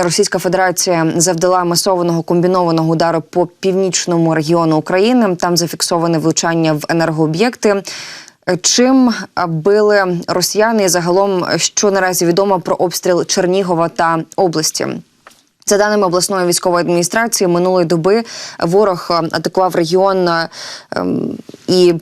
Російська Федерація завдала масованого комбінованого удару по північному регіону України. Там зафіксоване влучання в енергооб'єкти. Чим били росіяни? І Загалом, що наразі відомо про обстріл Чернігова та області. За даними обласної військової адміністрації, минулої доби ворог атакував регіон ем, і.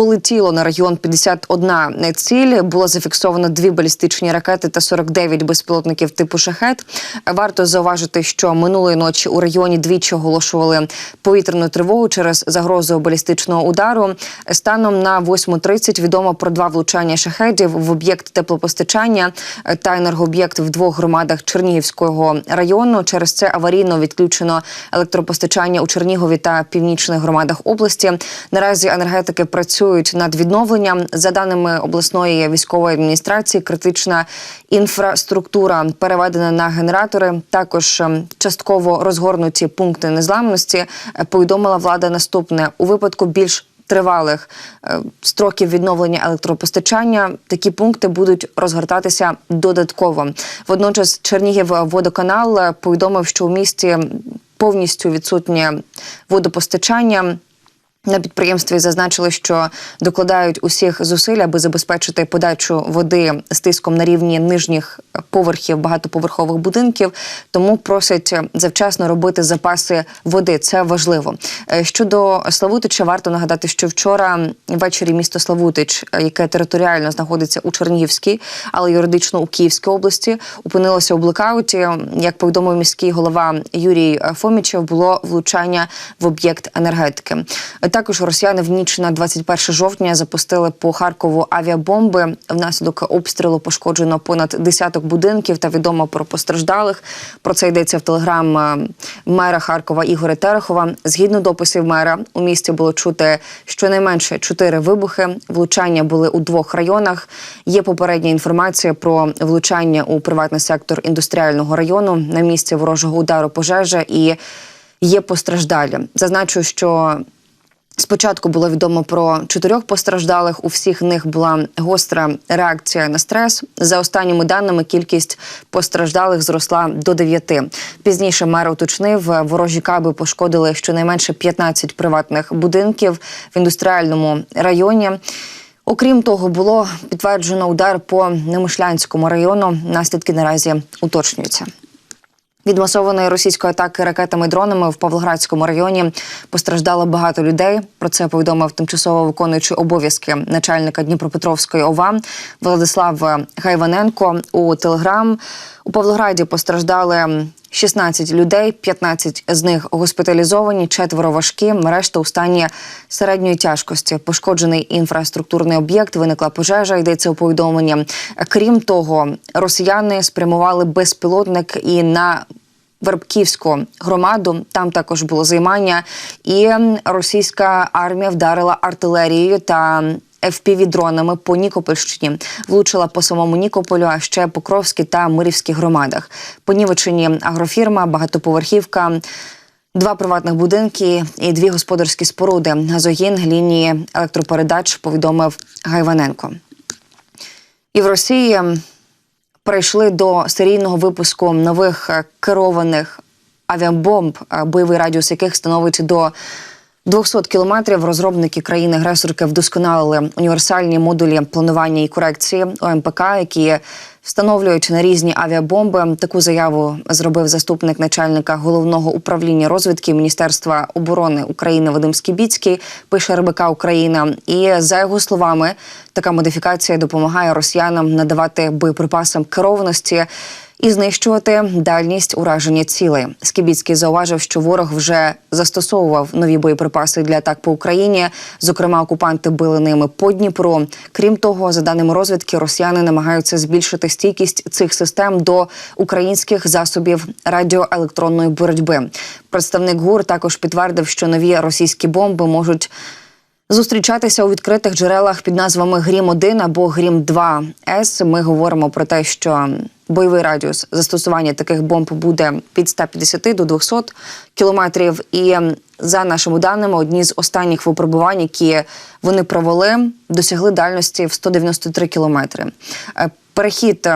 Полетіло на регіон 51 ціль. Було зафіксовано дві балістичні ракети та 49 безпілотників типу шахет. Варто зауважити, що минулої ночі у регіоні двічі оголошували повітряну тривогу через загрозу балістичного удару. Станом на 8.30 відомо про два влучання шахедів в об'єкт теплопостачання та енергооб'єкт в двох громадах Чернігівського району. Через це аварійно відключено електропостачання у Чернігові та північних громадах області. Наразі енергетики працюють над відновленням. За даними обласної військової адміністрації, критична інфраструктура переведена на генератори. Також ем, частково розгорнуті пункти незламності. Е, Повідомила влада наступне у випадку більш Тривалих е, строків відновлення електропостачання такі пункти будуть розгортатися додатково. Водночас Чернігів водоканал е, повідомив, що у місті повністю відсутнє водопостачання. На підприємстві зазначили, що докладають усіх зусиль, аби забезпечити подачу води з тиском на рівні нижніх поверхів багатоповерхових будинків. Тому просять завчасно робити запаси води. Це важливо. Е, Щодо Славутича, варто нагадати, що вчора ввечері місто Славутич, е, яке територіально знаходиться у Чернігівській, але юридично у Київській області, опинилося у блекауті. Як повідомив міський голова Юрій Фомічев, було влучання в об'єкт енергетики. Також росіяни в ніч на 21 жовтня запустили по Харкову авіабомби. Внаслідок обстрілу пошкоджено понад десяток будинків та відомо про постраждалих. Про це йдеться в телеграм е, мера Харкова Ігоря Терехова. Згідно дописів мера, у місті було чути щонайменше чотири вибухи. Влучання були у двох районах. Є попередня інформація про влучання у приватний сектор індустріального району на місці ворожого удару пожежа і є постраждалі. Зазначу, що Спочатку було відомо про чотирьох постраждалих. У всіх них була гостра реакція на стрес. За останніми даними, кількість постраждалих зросла до дев'яти. Пізніше мер уточнив, ворожі каби пошкодили щонайменше 15 приватних будинків в індустріальному районі. Окрім того, було підтверджено удар по Немишлянському району. Наслідки наразі уточнюються. Від масованої російської атаки ракетами і дронами в Павлоградському районі постраждало багато людей. Про це повідомив тимчасово виконуючий обов'язки начальника Дніпропетровської ОВА Владислав Гайваненко у Телеграм. У Павлограді постраждали 16 людей, 15 з них госпіталізовані, четверо важкі, решта у стані середньої тяжкості. Пошкоджений інфраструктурний об'єкт, виникла пожежа. Йдеться у повідомленні. Крім того, росіяни спрямували безпілотник і на Вербківську громаду там також було займання, і російська армія вдарила артилерією та FPV-дронами по Нікопольщині. Влучила по самому Нікополю, а ще Покровській та Мирівській громадах. Понівечені агрофірма, багатоповерхівка. Два приватних будинки і дві господарські споруди. Газогін лінії електропередач повідомив Гайваненко. І в Росії перейшли до серійного випуску нових керованих авіабомб, бойовий радіус яких становить до 200 кілометрів розробники країни-агресорки вдосконалили універсальні модулі планування і корекції ОМПК, які встановлюють на різні авіабомби. Таку заяву зробив заступник начальника головного управління розвідки Міністерства оборони України Вадим Скібіцький. Пише РБК Україна. І за його словами, така модифікація допомагає росіянам надавати боєприпасам керованості і знищувати дальність ураження цілей. Скібіцький зауважив, що ворог вже застосовував нові боєприпаси для атак по Україні. Зокрема, окупанти били ними по Дніпру. Крім того, за даними розвідки, росіяни намагаються збільшити стійкість цих систем до українських засобів радіоелектронної боротьби. Представник ГУР також підтвердив, що нові російські бомби можуть. Зустрічатися у відкритих джерелах під назвами Грім 1 або Грім 2 С. Ми говоримо про те, що бойовий радіус застосування таких бомб буде від 150 до 200 кілометрів. І за нашими даними, одні з останніх випробувань, які вони провели, досягли дальності в 193 кілометри. Перехід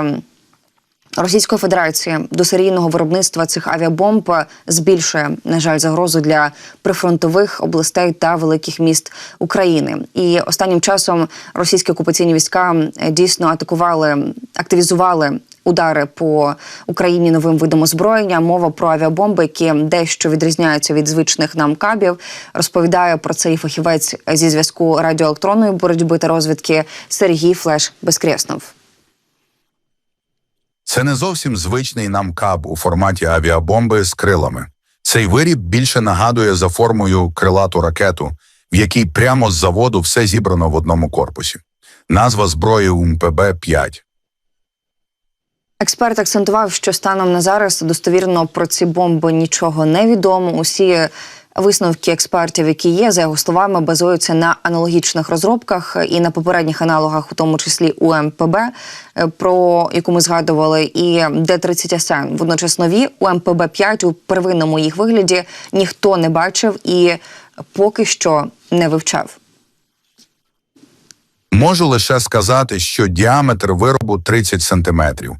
Російської Федерації до серійного виробництва цих авіабомб збільшує, на жаль, загрозу для прифронтових областей та великих міст України. І останнім часом російські окупаційні війська дійсно атакували, активізували. Удари по Україні новим видом озброєння. Мова про авіабомби, які дещо відрізняються від звичних нам кабів. Розповідає про це і фахівець зі зв'язку радіоелектронної боротьби та розвідки Сергій Флеш Безкреснов. Це не зовсім звичний нам каб у форматі авіабомби з крилами. Цей виріб більше нагадує за формою крилату ракету, в якій прямо з заводу все зібрано в одному корпусі. Назва зброї УМПБ-5. Експерт акцентував, що станом на зараз достовірно про ці бомби нічого не відомо. Усі висновки експертів, які є, за його словами, базуються на аналогічних розробках і на попередніх аналогах, у тому числі УМПБ, е, про яку ми згадували, і Д-30СН. Водночас нові УМПБ-5 у первинному їх вигляді ніхто не бачив і поки що не вивчав. Можу лише сказати, що діаметр виробу 30 сантиметрів.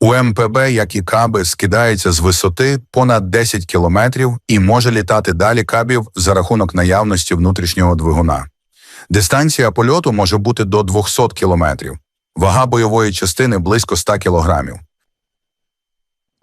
У МПБ, як і каби, скидається з висоти понад 10 кілометрів і може літати далі кабів за рахунок наявності внутрішнього двигуна. Дистанція польоту може бути до 200 кілометрів. Вага бойової частини близько 100 кілограмів.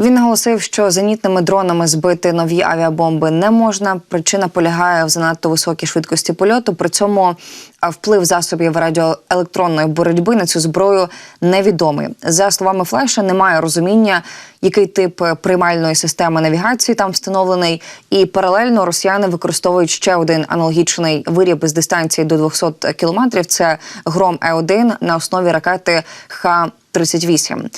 Він наголосив, що зенітними дронами збити нові авіабомби не можна. Причина полягає в занадто високій швидкості польоту. При цьому вплив засобів радіоелектронної боротьби на цю зброю невідомий. За словами Флеша, немає розуміння, який тип приймальної системи навігації там встановлений, і паралельно росіяни використовують ще один аналогічний виріб з дистанції до 200 кілометрів. Це гром Е 1 на основі ракети Х-38.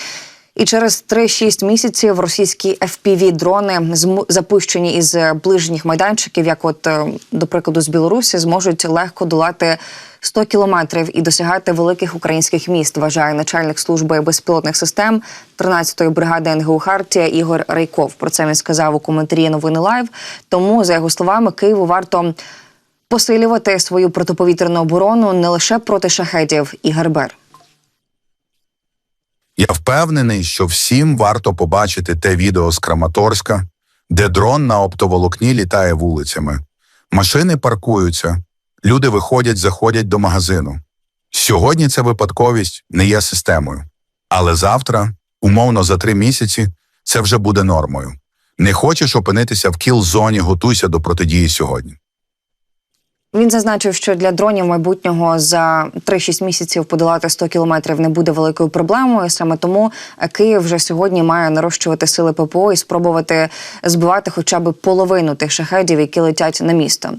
І через 3-6 місяців російські fpv дрони запущені із ближніх майданчиків, як от е, до прикладу з Білорусі, зможуть легко долати 100 кілометрів і досягати великих українських міст. Вважає начальник служби безпілотних систем 13-ї бригади НГУ Хартія Ігор Рейков. Про це він сказав у коментарі новини Лайв. Тому, за його словами, Києву варто посилювати свою протиповітряну оборону не лише проти шахедів і гербер. Я впевнений, що всім варто побачити те відео з Краматорська, де дрон на оптоволокні літає вулицями. Машини паркуються, люди виходять, заходять до магазину. Сьогодні ця випадковість не є системою. Але завтра, умовно за три місяці, це вже буде нормою. Не хочеш опинитися в кіл-зоні, готуйся до протидії сьогодні. Він зазначив, що для дронів майбутнього за 3-6 місяців подолати 100 кілометрів не буде великою проблемою. Саме тому Київ вже сьогодні має нарощувати сили ППО і спробувати збивати хоча б половину тих шахедів, які летять на місто.